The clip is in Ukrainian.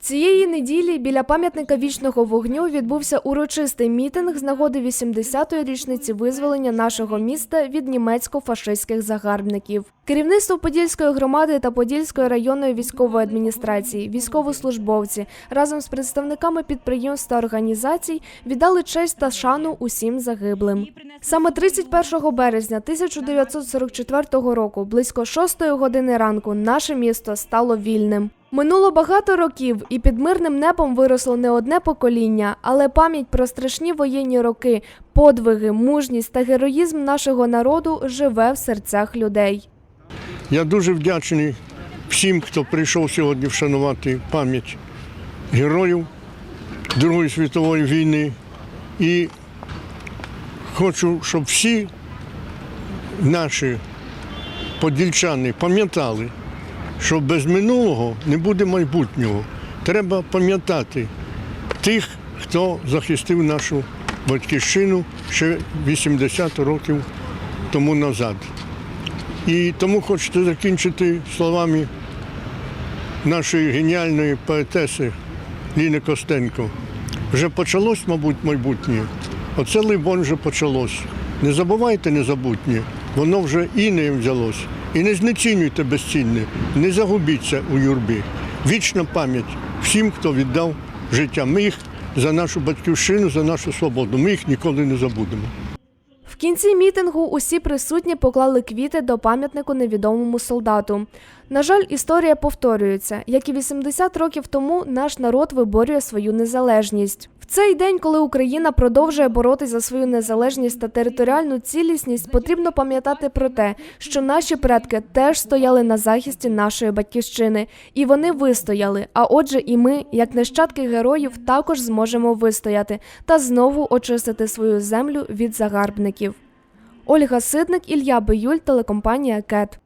Цієї неділі біля пам'ятника вічного вогню відбувся урочистий мітинг з нагоди 80-ї річниці визволення нашого міста від німецько-фашистських загарбників. Керівництво Подільської громади та Подільської районної військової адміністрації, військовослужбовці разом з представниками підприємств та організацій віддали честь та шану усім загиблим. Саме 31 березня 1944 року, близько 6 години ранку, наше місто стало вільним. Минуло багато років, і під мирним небом виросло не одне покоління, але пам'ять про страшні воєнні роки, подвиги, мужність та героїзм нашого народу живе в серцях людей. Я дуже вдячний всім, хто прийшов сьогодні вшанувати пам'ять героїв Другої світової війни. І хочу, щоб всі наші подільчани пам'ятали, що без минулого не буде майбутнього. Треба пам'ятати тих, хто захистив нашу батьківщину ще 80 років тому назад. І тому хочете закінчити словами нашої геніальної поетеси Ліни Костенко. Вже почалось, мабуть, майбутнє. Оце, либонь, вже почалось. Не забувайте незабутнє, воно вже інеєм взялось. І не знецінюйте безцінне, не загубіться у юрбі. Вічна пам'ять всім, хто віддав життя. Ми їх за нашу батьківщину, за нашу свободу. Ми їх ніколи не забудемо. В кінці мітингу усі присутні поклали квіти до пам'ятнику невідомому солдату. На жаль, історія повторюється. Як і 80 років тому, наш народ виборює свою незалежність. Цей день, коли Україна продовжує боротися за свою незалежність та територіальну цілісність, потрібно пам'ятати про те, що наші предки теж стояли на захисті нашої батьківщини, і вони вистояли. А отже, і ми, як нащадки героїв, також зможемо вистояти та знову очистити свою землю від загарбників. Ольга Сидник, Ілля Биюль, телекомпанія КЕТ.